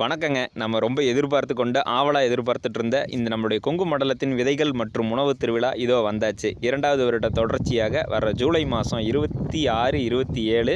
வணக்கங்க. நம்ம ரொம்ப எதிர்பார்த்து கொண்ட ஆவலாக எதிர்பார்த்துட்டு இருந்த இந்த நம்மளுடைய கொங்கு மண்டலத்தின் விதைகள் மற்றும் உணவு திருவிழா இதோ வந்தாச்சு. இரண்டாவது வருட தொடர்ச்சியாக வர ஜூலை மாதம் இருபத்தி ஆறு இருபத்தி ஏழு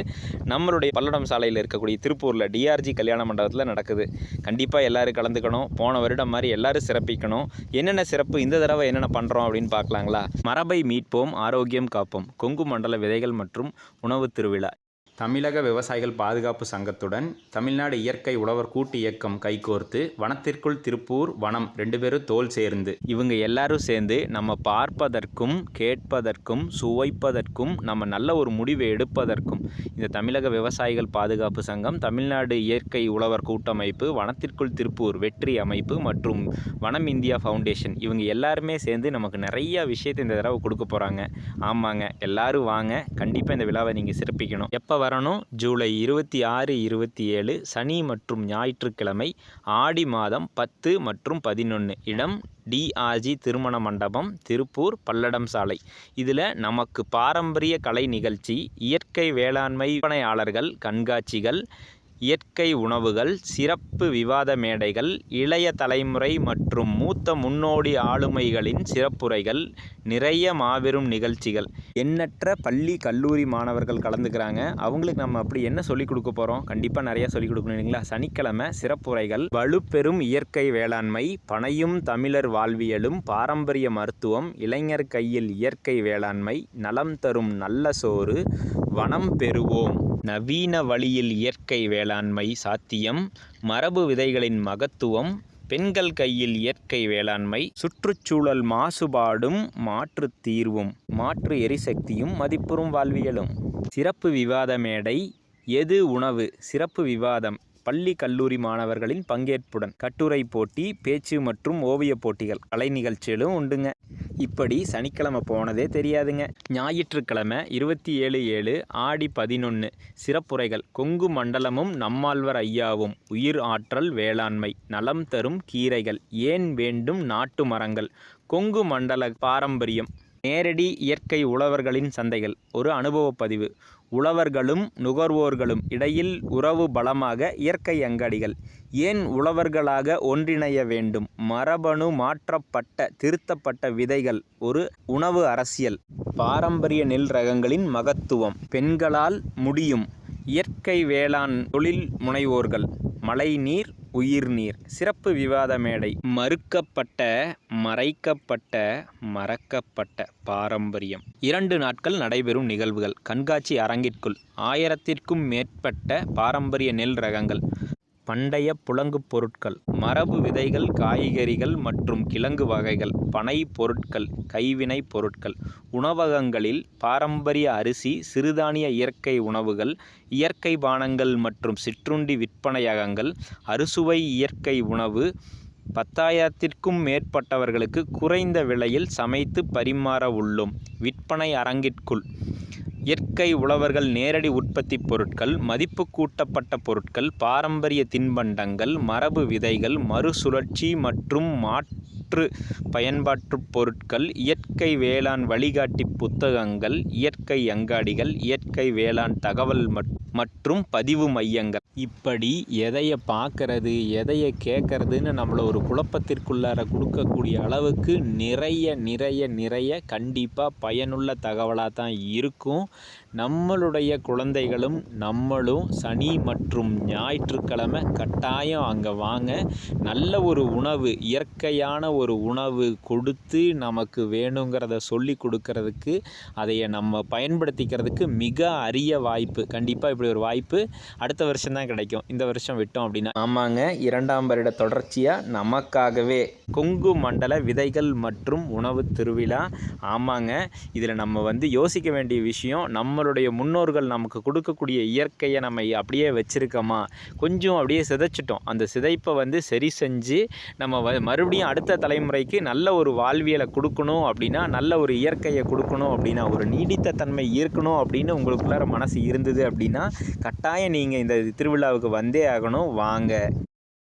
நம்மளுடைய பல்லடம் சாலையில் இருக்கக்கூடிய திருப்பூரில் டிஆர்ஜி கல்யாண மண்டபத்தில் நடக்குது. கண்டிப்பாக எல்லோரும் கலந்துக்கணும். போன வருடம் மாதிரி எல்லோரும் சிறப்பிக்கணும். என்னென்ன சிறப்பு இந்த தடவை என்னென்ன பண்ணுறோம் அப்படின்னு பார்க்கலாங்களா? மரபை மீட்போம் ஆரோக்கியம் காப்போம். கொங்கு மண்டல விதைகள் மற்றும் உணவு திருவிழா. தமிழக விவசாயிகள் பாதுகாப்பு சங்கத்துடன் தமிழ்நாடு இயற்கை உழவர் கூட்டு இயக்கம் கைகோர்த்து வனத்திற்குள் திருப்பூர் வனம் ரெண்டு பேரும் தோல் சேர்ந்து. இவங்க எல்லாரும் சேர்ந்து நம்ம பார்ப்பதற்கும் கேட்பதற்கும் சுவைப்பதற்கும் நம்ம நல்ல ஒரு முடிவை எடுப்பதற்கும் இந்த தமிழக விவசாயிகள் பாதுகாப்பு சங்கம் தமிழ்நாடு இயற்கை உழவர் கூட்டமைப்பு வனத்திற்குள் திருப்பூர் வெற்றி அமைப்பு மற்றும் வனம் இந்தியா ஃபவுண்டேஷன் இவங்க எல்லாருமே சேர்ந்து நமக்கு நிறைய விஷயத்தை இந்த தடவை கொடுக்க போகிறாங்க ஆமாங்க எல்லாரும் வாங்க. கண்டிப்பாக இந்த விழாவை நீங்கள் சிறப்பிக்கணும். எப்போ வரணும். ஜூலை இருபத்தி ஆறு இருபத்தி ஏழு சனி மற்றும் ஞாயிற்றுக்கிழமை ஆடி மாதம் பத்து மற்றும் பதினொன்று இடம் டிஆர்ஜி திருமண மண்டபம் திருப்பூர் பல்லடம் சாலை. இதில் நமக்கு பாரம்பரிய கலை நிகழ்ச்சி இயற்கை வேளாண்மை விற்பனையாளர்கள் கண்காட்சிகள் இயற்கை உணவுகள் சிறப்பு விவாத மேடைகள் இளைய தலைமுறை மற்றும் மூத்த முன்னோடி ஆளுமைகளின் சிறப்புரைகள் நிறைய மாபெரும் நிகழ்ச்சிகள். எண்ணற்ற பள்ளி கல்லூரி மாணவர்கள் கலந்துக்கிறாங்க. அவங்களுக்கு நம்ம அப்படி என்ன சொல்லிக் கொடுக்க போகிறோம் கண்டிப்பாக நிறைய சொல்லிக் கொடுக்கணும் இல்லைங்களா? சனிக்கிழமை சிறப்புரைகள். வலுப்பெறும் இயற்கை வேளாண்மை பனையும் தமிழர் வாழ்வியலும் பாரம்பரிய மருத்துவம் இளைஞர் கையில் இயற்கை வேளாண்மை நலம் தரும் நல்ல சோறு வனம் பெறுவோம். நவீன வழியில் இயற்கை வேளாண்மை சாத்தியம் மரபு விதைகளின் மகத்துவம் பெண்கள் கையில் இயற்கை வேளாண்மை சுற்றுச்சூழல் மாசுபாடும் மாற்று தீர்வும் மாற்று எரிசக்தியும் மதிப்புறும் வாழ்வியலும். சிறப்பு விவாத மேடை எது உணவு? சிறப்பு விவாதம் பள்ளி கல்லூரி மாணவர்களின் பங்கேற்புடன். கட்டுரை போட்டி பேச்சு மற்றும் ஓவியப் போட்டிகள் கலை நிகழ்ச்சிகளும் உண்டுங்க. இப்படி சனிக்கிழமை போனதே தெரியாதுங்க. ஞாயிற்றுக்கிழமை இருபத்தி ஏழு ஏழு ஆடி பதினொன்று சிறப்புரைகள். கொங்கு மண்டலமும் நம்மாழ்வர் ஐயாவும் உயிர் ஆற்றல் வேளாண்மை நலம் தரும் கீரைகள் ஏன் வேண்டும் நாட்டு மரங்கள். கொங்கு மண்டல பாரம்பரியம் நேரடி இயற்கை உழவர்களின் சந்தைகள். ஒரு அனுபவ பதிவு. உழவர்களும் நுகர்வோர்களும் இடையில் உறவு பலமாக இயற்கை அங்காடிகள். ஏன் உழவர்களாக ஒன்றிணைய வேண்டும்? மரபணு மாற்றப்பட்ட திருத்தப்பட்ட விதைகள் ஒரு உணவு அரசியல். பாரம்பரிய நெல் ரகங்களின் மகத்துவம். பெண்களால் முடியும். இயற்கை வேளாண் தொழில் முனைவோர்கள். மழைநீர் உயிர்நீர் சிறப்பு விவாத மேடை. மறுக்கப்பட்ட மறைக்கப்பட்ட மறக்கப்பட்ட பாரம்பரியம். இரண்டு நாட்கள் நடைபெறும் நிகழ்வுகள். கண்காட்சி அரங்கிற்குள். ஆயிரத்திற்கும் மேற்பட்ட பாரம்பரிய நெல் ரகங்கள். பண்டைய புலங்குப் பொருட்கள் மரபு விதைகள் காய்கறிகள் மற்றும் கிழங்கு வகைகள் பனை பொருட்கள் கைவினைப் பொருட்கள் உணவகங்களில் பாரம்பரிய அரிசி சிறுதானிய இயற்கை உணவுகள் இயற்கை பானங்கள் மற்றும் சிற்றுண்டி விற்பனையகங்கள் அறுசுவை இயற்கை உணவு பத்தாயிரத்திற்கும் மேற்பட்டவர்களுக்கு குறைந்த விலையில் சமைத்து பரிமாற உள்ளோம். விற்பனை அரங்கிற்குள் இயற்கை உழவர்கள் நேரடி உற்பத்தி பொருட்கள் மதிப்பு கூட்டப்பட்ட பொருட்கள் பாரம்பரிய தின்பண்டங்கள் மரபு விதைகள் மறுசுழற்சி மற்றும் மாற்று பயன்பாட்டு பொருட்கள் இயற்கை வேளாண் வழிகாட்டி புத்தகங்கள் இயற்கை அங்காடிகள் இயற்கை வேளாண் தகவல் மற்றும் மற்றும் பதிவு மையங்கள். இப்படி எதையை பார்க்கறது எதையை கேட்கறதுன்னு நம்மளை ஒரு குழப்பத்திற்குள்ளார கொடுக்கக்கூடிய அளவுக்கு நிறைய நிறைய நிறைய கண்டிப்பாக பயனுள்ள தகவலாக தான் இருக்கும். நம்மளுடைய குழந்தைகளும் நம்மளும் சனி மற்றும் ஞாயிற்றுக்கிழமை கட்டாயம் அங்கே வாங்க. நல்ல ஒரு உணவு இயற்கையான ஒரு உணவு கொடுத்து நமக்கு வேணுங்கிறத சொல்லி கொடுக்கறதுக்கு அதைய நம்ம பயன்படுத்திக்கிறதுக்கு மிக அரிய வாய்ப்பு. கண்டிப்பாக இப்படி அப்படி ஒரு வாய்ப்பு அடுத்த வருஷம் தான் கிடைக்கும். இந்த வருஷம் விட்டோம் அப்படின்னா. ஆமாங்க. இரண்டாம் வருட தொடர்ச்சியாக நமக்காகவே கொங்கு மண்டல விதைகள் மற்றும் உணவு திருவிழா. ஆமாங்க. இதில் நம்ம வந்து யோசிக்க வேண்டிய விஷயம் நம்மளுடைய முன்னோர்கள் நமக்கு கொடுக்கக்கூடிய இயற்கையை நம்ம அப்படியே வச்சுருக்கோமா? கொஞ்சம் அப்படியே சிதைச்சிட்டோம். அந்த சிதைப்பை வந்து சரி செஞ்சு நம்ம வ மறுபடியும் அடுத்த தலைமுறைக்கு நல்ல ஒரு வாழ்வியலை கொடுக்கணும் அப்படின்னா நல்ல ஒரு இயற்கையை கொடுக்கணும் அப்படின்னா ஒரு நீடித்த தன்மை இருக்கணும் அப்படின்னு உங்களுக்குள்ளார மனசு இருந்தது அப்படின்னா கட்டாயம் நீங்கள் இந்த திருவிழாவுக்கு வந்தே ஆகணும். வாங்க.